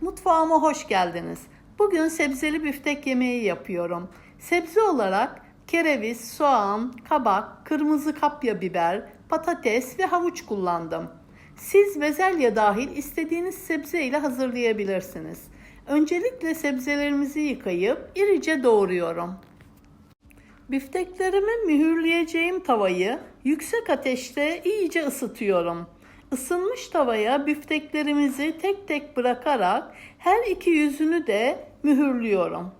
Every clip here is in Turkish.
Mutfağıma hoş geldiniz. Bugün sebzeli büftek yemeği yapıyorum. Sebze olarak kereviz, soğan, kabak, kırmızı kapya biber, patates ve havuç kullandım. Siz bezelye dahil istediğiniz sebze ile hazırlayabilirsiniz. Öncelikle sebzelerimizi yıkayıp irice doğruyorum. Bifteklerimi mühürleyeceğim tavayı yüksek ateşte iyice ısıtıyorum. Isınmış tavaya bifteklerimizi tek tek bırakarak her iki yüzünü de mühürlüyorum.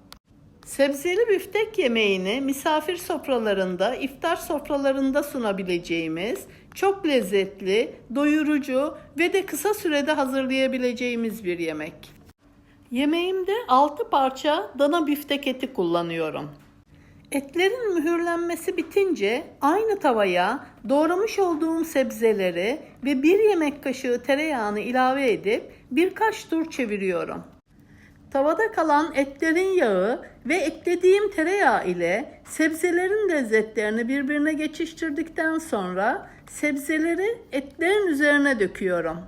Sebzeli büftek yemeğini misafir sofralarında, iftar sofralarında sunabileceğimiz, çok lezzetli, doyurucu ve de kısa sürede hazırlayabileceğimiz bir yemek. Yemeğimde 6 parça dana biftek eti kullanıyorum. Etlerin mühürlenmesi bitince aynı tavaya doğramış olduğum sebzeleri ve bir yemek kaşığı tereyağını ilave edip birkaç tur çeviriyorum. Tavada kalan etlerin yağı ve eklediğim tereyağı ile sebzelerin lezzetlerini birbirine geçiştirdikten sonra sebzeleri etlerin üzerine döküyorum.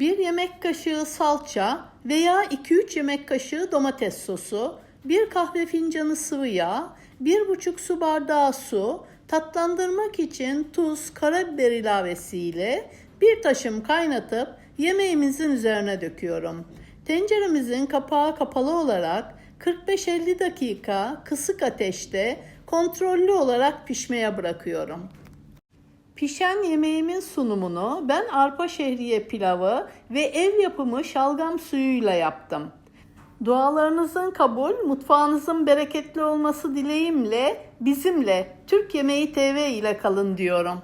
1 yemek kaşığı salça veya 2-3 yemek kaşığı domates sosu, 1 kahve fincanı sıvı yağ, 1,5 su bardağı su, tatlandırmak için tuz, karabiber ilavesiyle bir taşım kaynatıp yemeğimizin üzerine döküyorum. Tenceremizin kapağı kapalı olarak 45-50 dakika kısık ateşte kontrollü olarak pişmeye bırakıyorum. Pişen yemeğimin sunumunu ben arpa şehriye pilavı ve ev yapımı şalgam suyuyla yaptım. Dualarınızın kabul, mutfağınızın bereketli olması dileğimle bizimle Türk Yemeği TV ile kalın diyorum.